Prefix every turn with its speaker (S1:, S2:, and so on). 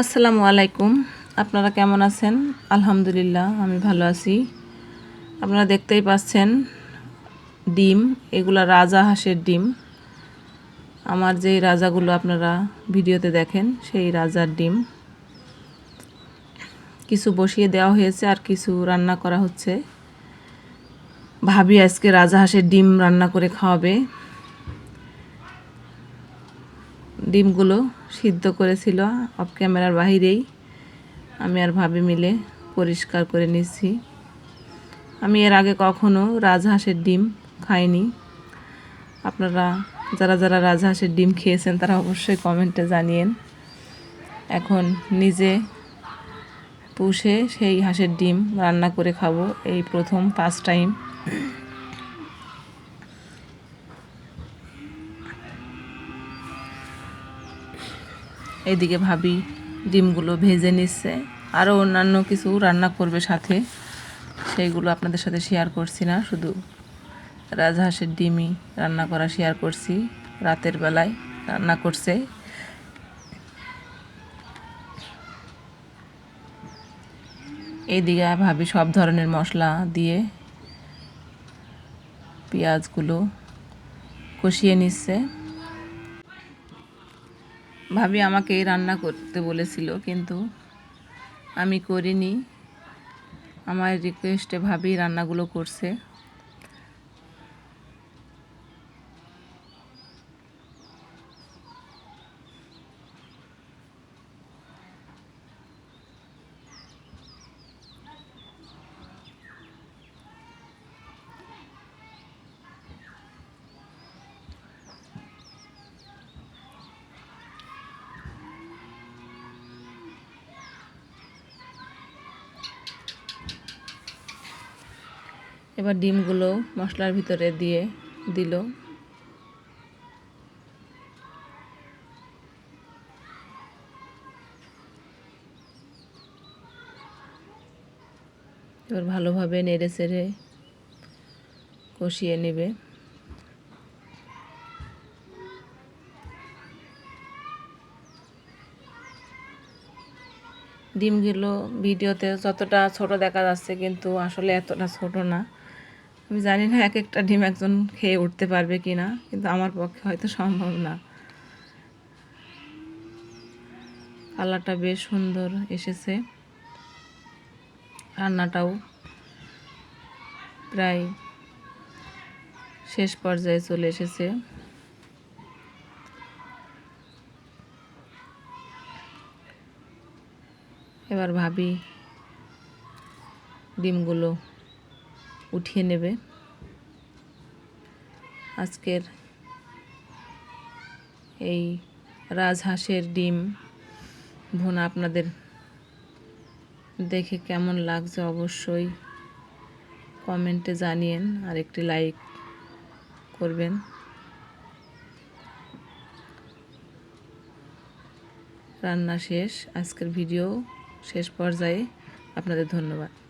S1: আসসালামু আলাইকুম। আপনারা কেমন আছেন? আলহামদুলিল্লাহ, আমি ভালো আছি। আপনারা দেখতেই পাচ্ছেন ডিম, এগুলা রাজা হাঁসের ডিম। আমার যেই রাজাগুলো আপনারা ভিডিওতে দেখেন, সেই রাজার ডিম। কিছু বসিয়ে দেওয়া হয়েছে আর কিছু রান্না করা হচ্ছে। ভাবি আজকে রাজা হাঁসের ডিম রান্না করে খাওয়াবে। ডিমগুলো সিদ্ধ করেছিল অফ ক্যামেরার বাহিরেই। আমি আর ভাবি মিলে পরিষ্কার করে নিচ্ছি। আমি এর আগে কখনো রাজহাঁসের ডিম খাইনি। আপনারা, যারা যারা রাজহাঁসের ডিম খেয়েছেন, তারা অবশ্যই কমেন্টে জানিয়েন। এখন নিজে পুষে সেই হাঁসের ডিম রান্না করে খাব, এই প্রথম ফার্স্ট টাইম এদিকে ভাবি ডিমগুলো ভেজে নিচ্ছে। আরও অন্যান্য কিছু রান্না করবে সাথে। সেইগুলো আপনাদের সাথে শেয়ার করছি না, শুধু রাজহাঁসের ডিমই রান্না করা শেয়ার করছি। রাতের বেলায় রান্না করছে। এইদিকে ভাবি সব ধরনের মশলা দিয়ে পেঁয়াজগুলো কষিয়ে নিচ্ছে। ভাবি আমাকে রান্না করতে বলেছিল কিন্তু আমি করিনি। আমার রিকোয়েস্টে ভাবি রান্নাগুলো করছে। এবার ডিমগুলো মশলার ভিতরে দিয়ে দিল। এবার ভালোভাবে নেড়ে চেড়ে কষিয়ে নেবে। ডিমগুলো ভিডিওতে যতটা ছোট দেখা যাচ্ছে কিন্তু আসলে এতটা ছোট না। আমি জানি না এক একটা ডিম একজন খেয়ে উঠতে পারবে কি না, কিন্তু আমার পক্ষে হয়তো সম্ভব না। কালারটা বেশ সুন্দর এসেছে। রান্নাটাও প্রায় শেষ পর্যায়ে চলে এসেছে। এবার ভাবি ডিমগুলো উঠিয়ে নেবে। আজকের এই রাজহাঁসের ডিম ভুনা আপনাদের দেখে কেমন লাগছে অবশ্যই কমেন্টে জানিয়েন আর একটি লাইক করবেন। রান্না শেষ, আজকের ভিডিও শেষ পর্যায়ে আপনাদের ধন্যবাদ।